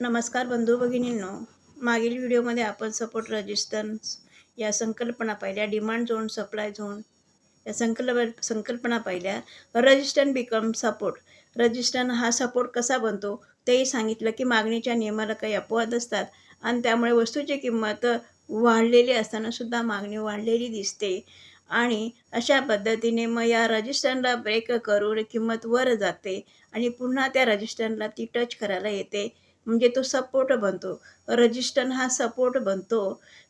नमस्कार बंधू भगिनींनो. मागील व्हिडिओमध्ये आपण सपोर्ट रजिस्टन्स या संकल्पना पाहिल्या डिमांड झोन सप्लाय झोन या संकल्प संकल्पना पाहिल्या. रजिस्टन बिकम सपोर्ट रजिस्टन हा सपोर्ट कसा बनतो? तेही सांगितलं की मागणीच्या नियमाला काही अपवाद असतात आणि त्यामुळे वस्तूची किंमत वाढलेली असतानासुद्धा मागणी वाढलेली दिसते. आणि अशा पद्धतीने मग या रजिस्टरला ब्रेक करून किंमत वर जाते आणि पुन्हा त्या रजिस्टरला ती टच करायला येते. म्हणजे तो सपोर्ट बनतो. रजिस्टन हा सपोर्ट बनतो.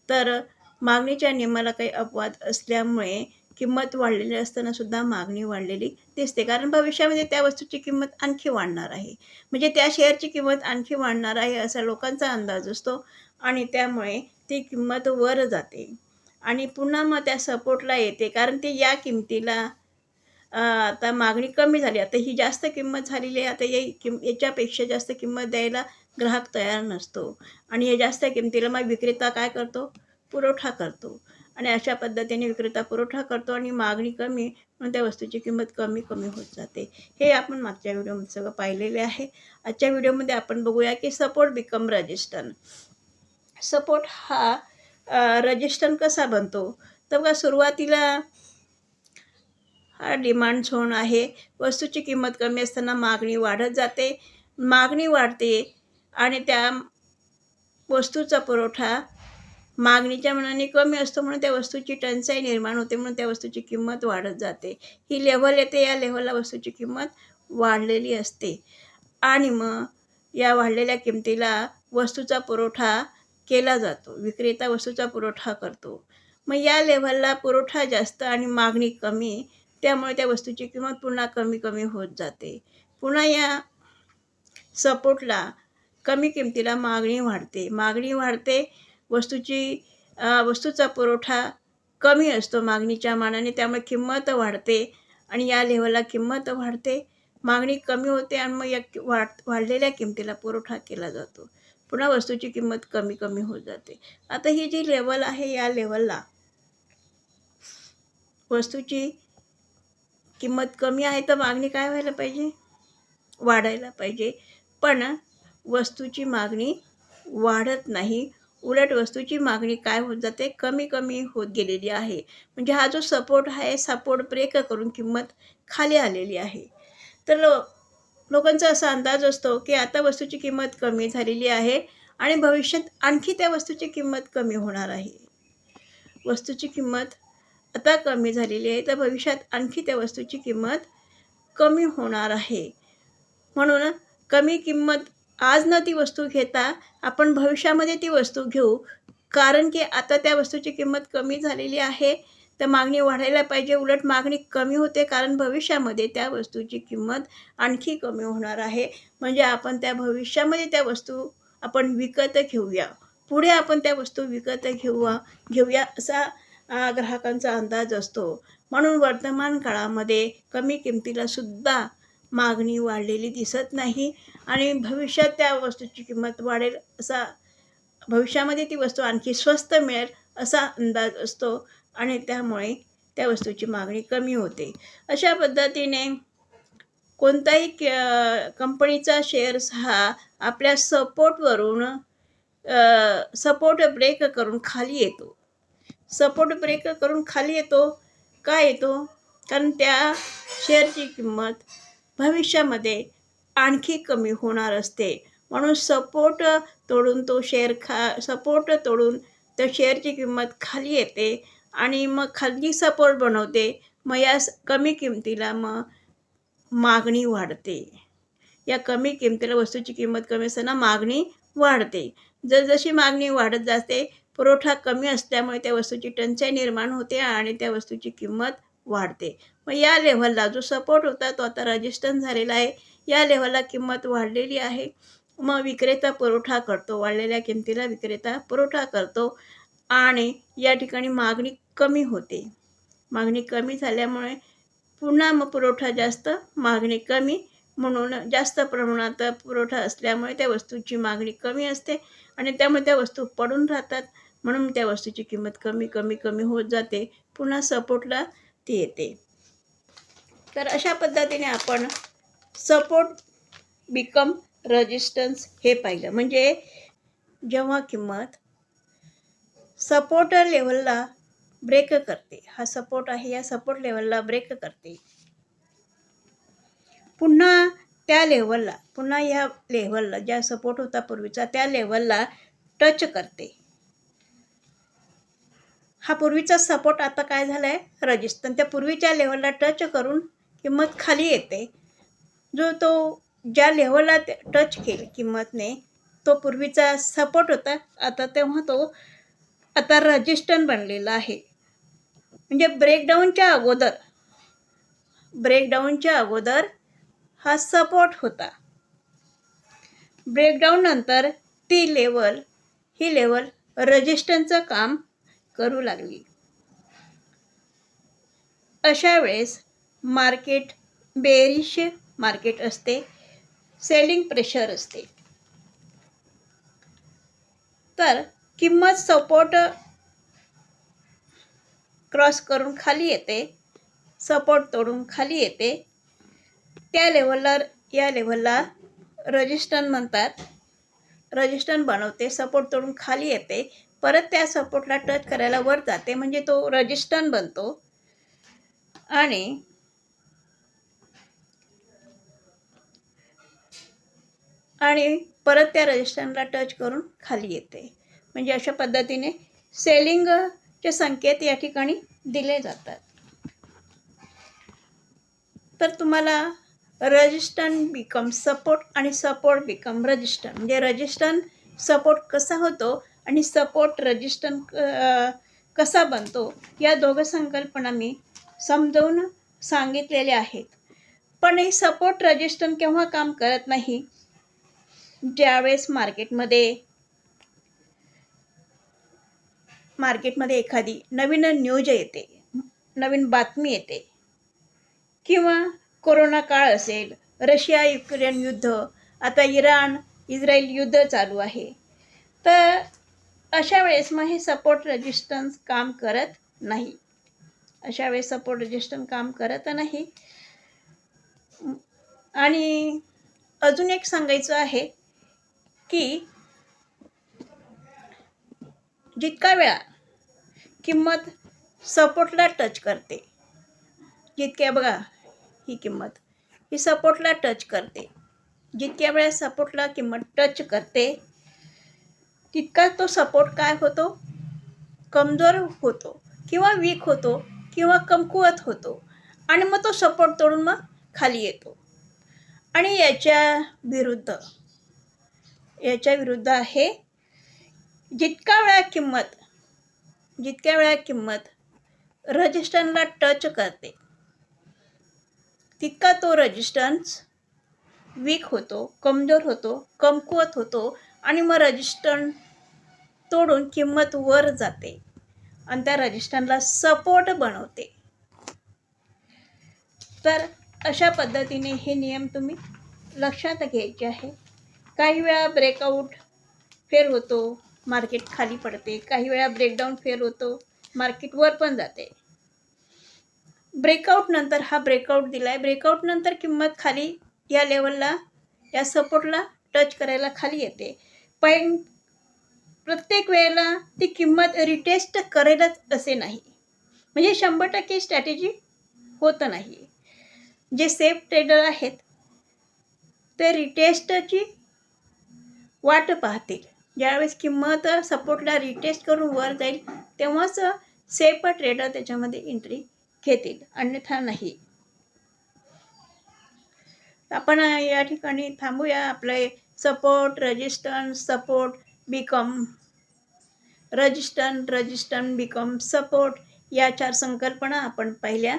तर मागणीच्या नियमाला काही अपवाद असल्यामुळे किंमत वाढलेली असताना सुद्धा मागणी वाढलेली दिसते. कारण भविष्यामध्ये त्या वस्तूची किंमत आणखी वाढणार आहे. म्हणजे त्या शेअरची किंमत आणखी वाढणार आहे असा लोकांचा अंदाज असतो आणि त्यामुळे ती किंमत वर जाते. आणि पुन्हा मग त्या सपोर्टला येते. कारण ते या किमतीला आता मागणी कमी झाली. आता ही जास्त किंमत झालेली आहे. आता या किम याच्यापेक्षा जास्त किंमत द्यायला ग्राहक तयार नसतो. आणि हे जास्त किमतीला मग विक्रेता काय करतो? पुरवठा करतो. आणि अशा पद्धतीने विक्रेता पुरवठा करतो आणि मागणी कमी म्हणून त्या वस्तूची किंमत कमी कमी होत जाते. हे आपण मागच्या व्हिडिओमध्ये सगळं पाहिलेले आहे. आजच्या व्हिडिओमध्ये आपण बघूया की सपोर्ट बिकम रजिस्टन. सपोर्ट हा रजिस्टन कसा बनतो? तर बघा सुरुवातीला हा डिमांड झोन आहे. वस्तूची किंमत कमी असताना मागणी वाढत जाते. मागणी वाढते आणि त्या वस्तूचा पुरवठा मागणीच्या मनाने कमी असतो म्हणून त्या वस्तूची टंचाई निर्माण होते म्हणून त्या वस्तूची किंमत वाढत जाते. ही लेवल येते या लेवलला वस्तूची किंमत वाढलेली असते. आणि मग या वाढलेल्या किमतीला वस्तूचा पुरवठा केला जातो विक्रेता वस्तूचा पुरवठा करतो. मग या लेव्हलला पुरवठा जास्त आणि मागणी कमी त्यामुळे त्या वस्तूची किंमत पुन्हा कमी कमी होत जाते. पुन्हा या सपोर्टला कमी किमतीला मागणी वाढते. मागणी वाढते वस्तूची वस्तूचा पुरवठा कमी असतो मागणीच्या मानाने त्यामुळे किंमत वाढते आणि या लेवलला किंमत वाढते. मागणी कमी होते आणि मग या वाढ वाढलेल्या किमतीला पुरवठा केला जातो. पुन्हा वस्तूची किंमत कमी कमी होत जाते. आता ही जी लेवल आहे या लेवलला वस्तूची किंमत कमी आहे तर मागणी काय व्हायला पाहिजे? वाढायला पाहिजे. पण वस्तूची मागणी वाढत नाही. उलट वस्तूची मागणी काय होत जाते? कमी कमी होत गेलेली आहे. म्हणजे हा जो सपोर्ट आहे सपोर्ट ब्रेक करून किंमत खाली आलेली आहे. तर लो लोकांचा असा अंदाज असतो की आता वस्तूची किंमत कमी झालेली आहे आणि भविष्यात आणखी त्या वस्तूची किंमत कमी होणार आहे. वस्तूची किंमत आता कमी झालेली आहे तर भविष्यात आणखी त्या वस्तूची किंमत कमी होणार आहे. म्हणून कमी किंमत आज न ती वस्तू घेता आपण भविष्यामध्ये ती वस्तू घेऊ. कारण की आता त्या वस्तूची किंमत कमी झालेली आहे. तर मागणी वाढायला पाहिजे. उलट मागणी कमी होते कारण भविष्यामध्ये त्या वस्तूची किंमत आणखी कमी होणार आहे. म्हणजे आपण त्या भविष्यामध्ये त्या वस्तू आपण विकत घेऊया. पुढे आपण त्या वस्तू विकत घेऊया घेऊया असा ग्राहकांचा अंदाज असतो. म्हणून वर्तमान काळामध्ये कमी किमतीला सुद्धा मागणी वाढलेली दिसत नाही आणि भविष्यात त्या वस्तूची किंमत वाढेल असा भविष्यामध्ये ती वस्तू आणखी स्वस्त मिळेल असा अंदाज असतो आणि त्यामुळे त्या वस्तूची मागणी कमी होते. अशा पद्धतीने कोणताही क कंपनीचा शेअर्स हा आपल्या सपोर्टवरून सपोर्ट ब्रेक करून खाली येतो. सपोर्ट ब्रेक करून खाली येतो. का येतो? कारण त्या शेअरची किंमत भविष्यामध्ये आणखी कमी होणार असते. म्हणून सपोर्ट तोडून तो शेअर खा सपोर्ट तोडून त्या शेअरची किंमत खाली येते आणि मग खाली सपोर्ट बनवते. मग या स- कमी किमतीला मग मागणी वाढते. या कमी किमतीला वस्तूची किंमत कमी असताना मागणी वाढते. जसजशी मागणी वाढत जाते पुरवठा कमी असल्यामुळे त्या वस्तूची टंचाई निर्माण होते आणि त्या वस्तूची किंमत वाढते. मग या लेव्हलला जो सपोर्ट होता तो आता रजिस्टन झालेला आहे. या लेव्हलला किंमत वाढलेली आहे. मग विक्रेता पुरवठा करतो. वाढलेल्या किमतीला विक्रेता पुरवठा करतो आणि या ठिकाणी मागणी कमी होते. मागणी कमी झाल्यामुळे पुन्हा मग पुरवठा जास्त मागणी कमी म्हणून जास्त प्रमाणात पुरवठा असल्यामुळे त्या वस्तूची मागणी कमी असते आणि त्यामुळे त्या वस्तू पडून राहतात. म्हणून त्या वस्तूची किंमत कमी कमी कमी होत जाते. पुन्हा सपोर्टला ती येते. तर अशा पद्धतीने आपण सपोर्ट बिकम रजिस्टन्स हे पाहिलं. म्हणजे जेव्हा किंमत सपोर्ट लेवलला ब्रेक करते. हा सपोर्ट आहे या सपोर्ट लेवलला ब्रेक करते. पुन्हा त्या लेवलला पुन्हा ह्या लेवलला ज्या सपोर्ट होता पूर्वीचा त्या लेवलला टच करते. हा पूर्वीचा सपोर्ट आता काय झाला आहे रजिस्टन त्या पूर्वीच्या लेवलला टच करून किंमत खाली येते. जो तो ज्या लेवलला टच केली किंमतने तो पूर्वीचा सपोर्ट होता. आता तेव्हा तो आता रजिस्टन बनलेला आहे. म्हणजे ब्रेकडाऊनच्या अगोदर ब्रेकडाऊनच्या अगोदर हा सपोर्ट होता. ब्रेकडाऊन नंतर ती लेवल ही लेवल रजिस्टनचं काम करू लागली. अशा वेळेस मार्केट बेरिश मार्केट असते सेलिंग प्रेशर असते. तर किंमत सपोर्ट क्रॉस करून खाली येते सपोर्ट तोडून खाली येते. त्या लेवलला या लेवलला रजिस्टन म्हणतात. रजिस्टन बनवते सपोर्ट तोडून खाली येते. परत त्या सपोर्टला टच करायला वर जाते. म्हणजे तो रजिस्टन बनतो. आणि आणि परत त्या रजिस्टरला टच करून खाली येते. म्हणजे अशा पद्धतीने सेलिंगचे संकेत या ठिकाणी दिले जातात. तर तुम्हाला रजिस्टन बिकम सपोर्ट आणि सपोर्ट बिकम रजिस्टन म्हणजे रजिस्टन सपोर्ट कसा होतो? आणि सपोर्ट रजिस्टन कसा बनतो या दोघं संकल्पना मी समजावून सांगितलेल्या आहेत. पण हे सपोर्ट रजिस्टन केव्हा काम करत नाही? ज्यावेळेस मार्केटमध्ये मार्केटमध्ये एखादी नवीन न्यूज येते नवीन बातमी येते किंवा कोरोना काळ असेल रशिया युक्रेन युद्ध आता इराण इस्रायल युद्ध चालू आहे तर अशा वेळेस मग हे सपोर्ट रेजिस्टन्स काम करत नाही. अशा वेळेस सपोर्ट रेजिस्टन्स काम करत नाही. आणि अजून एक सांगायचं आहे की जितका वेळा किंमत सपोर्टला टच करते जितक्या बघा ही किंमत ही सपोर्टला टच करते. जितक्या वेळा सपोर्टला किंमत टच करते तितका तो सपोर्ट काय होतो? कमजोर होतो किंवा वीक होतो किंवा कमकुवत होतो. आणि मग तो सपोर्ट तोडून मग खाली येतो. आणि याच्या विरुद्ध याच्या विरुद्ध आहे जितका वेळा किंमत जितक्या वेळा किंमत रजिस्टनला टच करते तितका तो रजिस्टन्स वीक होतो कमजोर होतो कमकुवत होतो. आणि मग रजिस्टन तोडून किंमत वर जाते आणि त्या रजिस्टनला सपोर्ट बनवते. तर अशा पद्धतीने हे नियम तुम्ही लक्षात घ्यायचे आहे. काही वेळा ब्रेकआउट फेल होतो मार्केट खाली पडते. काही वेळा ब्रेकडाऊन फेल होतो मार्केट वर पण जाते. ब्रेकआउट नंतर हा ब्रेकआउट दिला आहे ब्रेकआउट नंतर किंमत खाली या लेवलला या सपोर्टला टच करायला खाली येते. पण प्रत्येक वेळेला ती किंमत रिटेस्ट करेलच असे नाही. म्हणजे शंभर टक्के स्ट्रॅटेजी होत नाही. जे सेफ ट्रेडर आहेत ते रिटेस्टची वाट पाहतील. ज्यावेळेस किंमत सपोर्टला रिटेस्ट करून वर जाईल तेव्हाच सेफ ट्रेडर त्याच्यामध्ये एंट्री घेतील. अन्यथा नाही. आपण या ठिकाणी थांबूया. आपले support resistance support become resistance resistance become support या चार संकल्पना आपण पाहिल्या.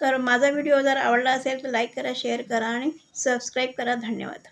तर माझा व्हिडिओ जर आवडला असेल तर लाईक करा शेअर करा आणि सबस्क्राईब करा. धन्यवाद.